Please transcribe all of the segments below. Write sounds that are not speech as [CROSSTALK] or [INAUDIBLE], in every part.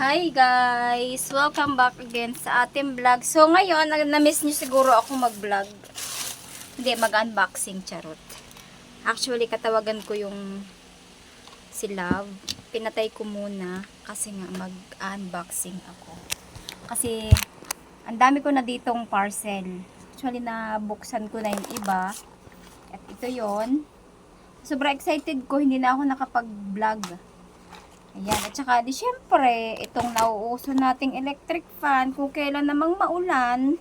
Hi guys! Welcome back again sa ating vlog. So ngayon, na- na-miss nyo siguro ako mag-vlog. Hindi, mag-unboxing, charot. Actually, katawagan ko yung si Love. Pinatay ko muna kasi nga mag-unboxing ako. Kasi, ang dami ko na ditong parcel. Actually, nabuksan ko na yung iba. At ito yon Sobrang excited ko, hindi na ako nakapag-vlog. Ayan, at saka di syempre, itong nauuso nating electric fan, kung kailan namang maulan,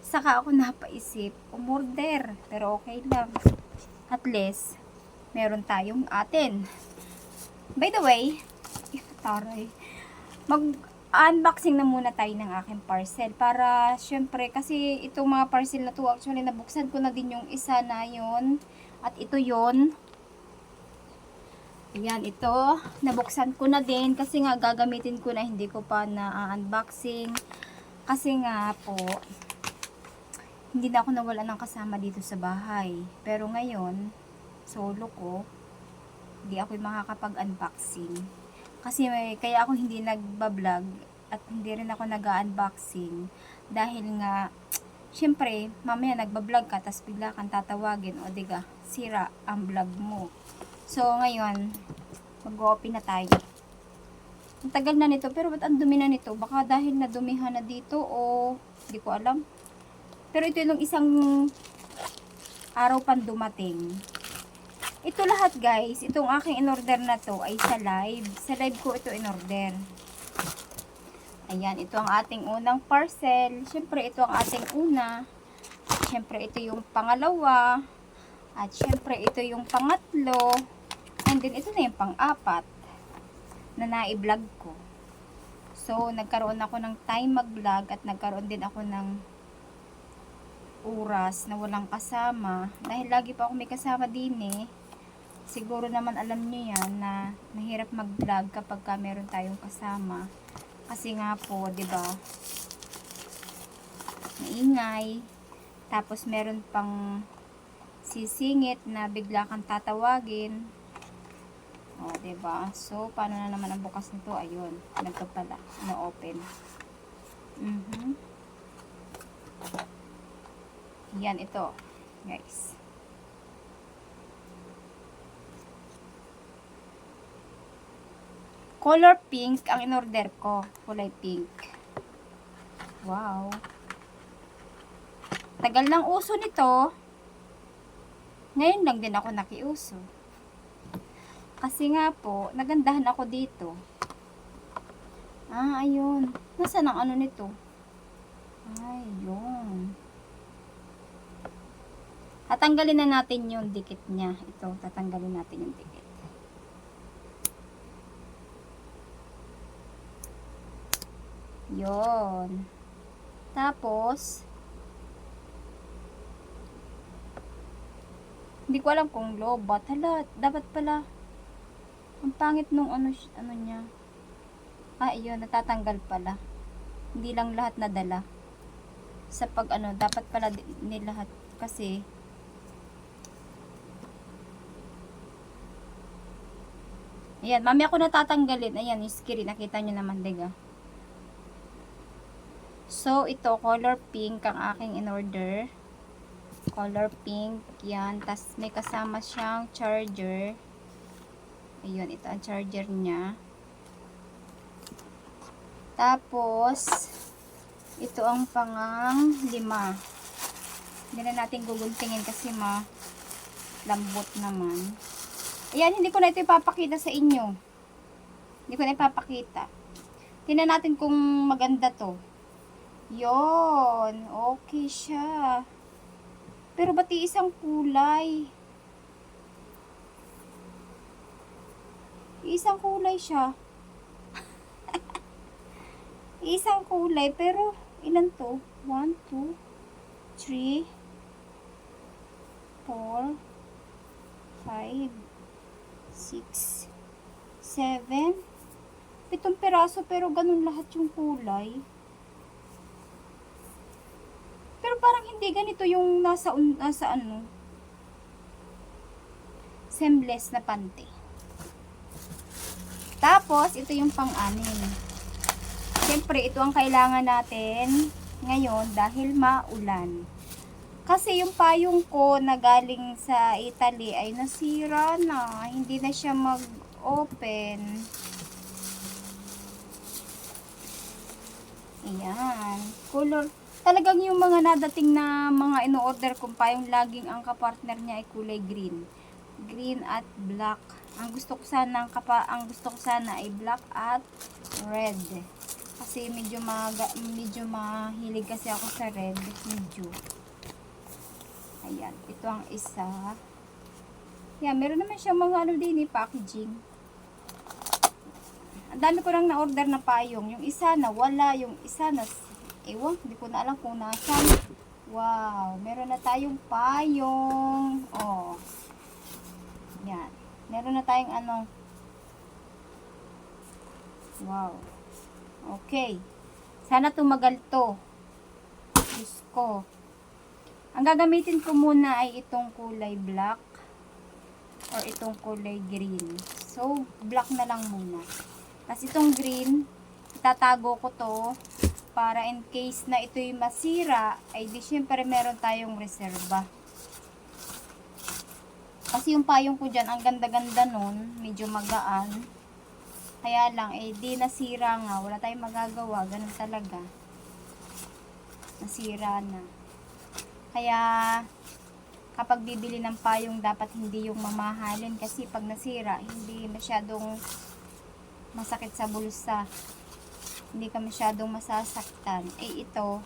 saka ako napaisip, umorder. Pero okay lang. At least, meron tayong atin. By the way, [LAUGHS] taray, mag-unboxing na muna tayo ng aking parcel para syempre, kasi itong mga parcel na to, actually nabuksan ko na din yung isa na yon at ito yon Ayan, ito. Nabuksan ko na din kasi nga gagamitin ko na hindi ko pa na-unboxing. Kasi nga po, hindi na ako nawala ng kasama dito sa bahay. Pero ngayon, solo ko, hindi ako makakapag-unboxing. Kasi may, kaya ako hindi nagbablog at hindi rin ako nag-unboxing dahil nga syempre, mamaya nagbablog ka tapos bigla kang tatawagin o diga, sira ang vlog mo. So, ngayon, mag-open na tayo. Ang tagal na nito, pero ba't ang dumi na nito? Baka dahil nadumihan na dito o hindi ko alam. Pero ito yung isang araw pang dumating. Ito lahat guys, itong aking in-order na to ay sa live. Sa live ko ito in-order. Ayan, ito ang ating unang parcel. Siyempre, ito ang ating una. Siyempre, ito yung pangalawa. At syempre, ito yung pangatlo. And then, ito na yung pang-apat na na-vlog ko. So, nagkaroon ako ng time mag-vlog at nagkaroon din ako ng oras na walang kasama. Dahil lagi pa ako may kasama din eh. Siguro naman alam niyo yan na mahirap mag-vlog kapag ka meron tayong kasama. Kasi nga po, ba? Maingay. Tapos meron pang sisingit na bigla kang tatawagin. O, 'di ba? So, paano na naman ang bukas nito? Ayun, nagto pala, na-open. Mhm. Yan ito, guys. Color pink ang in-order ko. Kulay pink. Wow. Tagal ng uso nito. Ngayon lang din ako nakiuso. Kasi nga po, nagandahan ako dito. Ah, ayun. Nasaan ang ano nito? Ay, yun. Tatanggalin na natin yung dikit niya. Ito, tatanggalin natin yung dikit. Yon. Tapos, hindi ko alam kung lobat. Hala, dapat pala. Ang pangit nung ano, ano niya. Ah, yun, natatanggal pala. Hindi lang lahat nadala. Sa pag ano, dapat pala di- ni lahat kasi Ayan, mami ako natatanggalin. Ayan, yung screen. Nakita nyo naman, diga. So, ito, color pink ang aking in-order. Color pink. Yan. Tapos, may kasama siyang charger. Ayun, ito ang charger niya. Tapos, ito ang pangang lima. Hindi na natin guguntingin kasi ma lambot naman. Ayan, hindi ko na ito ipapakita sa inyo. Hindi ko na ipapakita. Tingnan natin kung maganda to. Yon, okay siya. Pero ba't isang kulay? Isang kulay siya. [LAUGHS] Isang kulay, pero ilan to? 1, 2, 3, 4, 5, 6, 7, pitong piraso pero ganun lahat yung kulay. Pero parang hindi ganito yung nasa, nasa ano, seamless na panty. Tapos, ito yung pang-anim. Siyempre, ito ang kailangan natin ngayon dahil maulan. Kasi yung payong ko na galing sa Italy ay nasira na. Hindi na siya mag-open. Ayan. Color. Talagang yung mga nadating na mga ino-order kong payong laging ang kapartner niya ay kulay green. Green at black. Ang gusto ko sana kapa ang gusto ko sana ay black at red. Kasi medyo maga, medyo mahilig kasi ako sa red, medyo. Ayan, ito ang isa. Yan, meron naman siyang mga ano din eh, packaging. Ang dami ko nang na-order na payong. Yung isa na wala, yung isa na ewan, hindi ko na alam kung nasan. Wow, meron na tayong payong. Oh. Yan. Meron na tayong ano. Wow. Okay. Sana tumagal to. Diyos ko. Ang gagamitin ko muna ay itong kulay black or itong kulay green. So, black na lang muna. Tapos itong green, itatago ko to para in case na ito'y masira, ay di syempre meron tayong reserba. Kasi yung payong ko dyan, ang ganda-ganda nun, medyo magaan. Kaya lang, eh, di nasira nga. Wala tayong magagawa. Ganun talaga. Nasira na. Kaya, kapag bibili ng payong, dapat hindi yung mamahalin. Kasi pag nasira, hindi masyadong masakit sa bulsa. Hindi ka masyadong masasaktan. Eh, ito,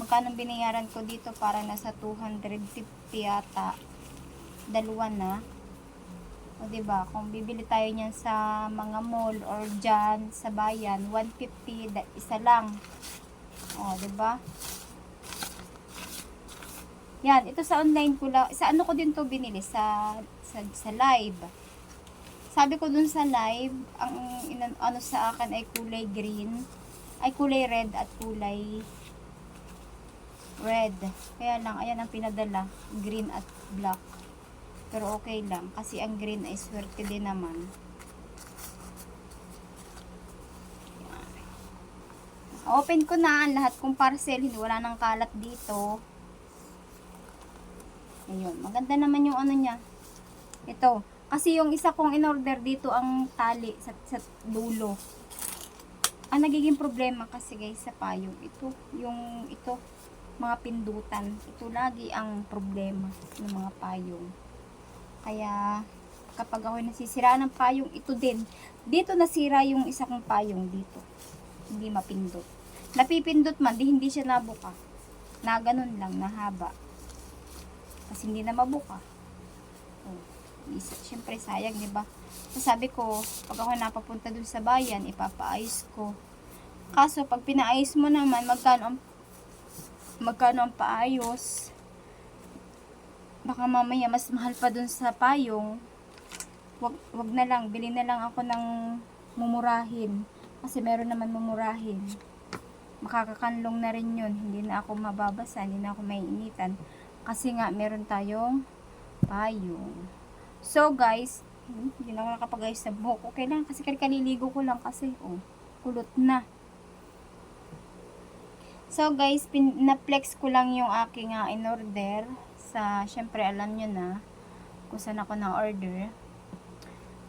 magkano binayaran ko dito para nasa 250 yata. Dalawa na. O, diba? Kung bibili tayo niyan sa mga mall or dyan sa bayan, 150, da- isa lang. O, diba? Yan, ito sa online ko lang. Sa ano ko din to binili? Sa, sa, sa live. Sabi ko dun sa live, ang inan, ano sa akin ay kulay green. Ay kulay red at kulay red. Kaya lang, ayan ang pinadala. Green at black. Pero okay lang. Kasi ang green ay swerte din naman. Open ko na ang lahat kong parcel. Hindi wala nang kalat dito. Ayun. Maganda naman yung ano niya. Ito. Kasi yung isa kong in-order dito ang tali sa, sa dulo. Ang nagiging problema kasi guys sa payong ito. Yung ito. Mga pindutan. Ito lagi ang problema ng mga payong. Kaya, kapag ako nasisira ng payong, ito din. Dito nasira yung isa kong payong dito. Hindi mapindot. Napipindot man, di hindi siya nabuka. Na ganun lang, nahaba. Kasi hindi na mabuka. Oh, isa, syempre sayang, di ba? Sabi ko, pag ako napapunta dun sa bayan, ipapaayos ko. Kaso, pag pinaayos mo naman, magkano ang magkano ang paayos? Baka mamaya mas mahal pa dun sa payong. Wag, wag na lang, bili na lang ako ng mumurahin. Kasi meron naman mumurahin. Makakakanlong na rin yun. Hindi na ako mababasa, hindi na ako maiinitan. Kasi nga meron tayong payong. So guys hmm, hindi na ako nakapag-ayos sa buhok. Okay lang kasi kaliligo ko lang kasi oh, kulot na. So guys, pin na-flex ko lang yung aking uh, in-order sa, syempre alam nyo na kung saan ako na-order.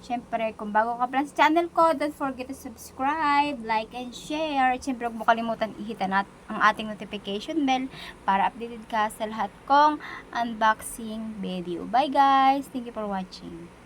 Syempre, kung bago ka pala sa channel ko, don't forget to subscribe, like, and share. Syempre, huwag mo kalimutan i-hit ang ating notification bell para updated ka sa lahat kong unboxing video. Bye guys! Thank you for watching.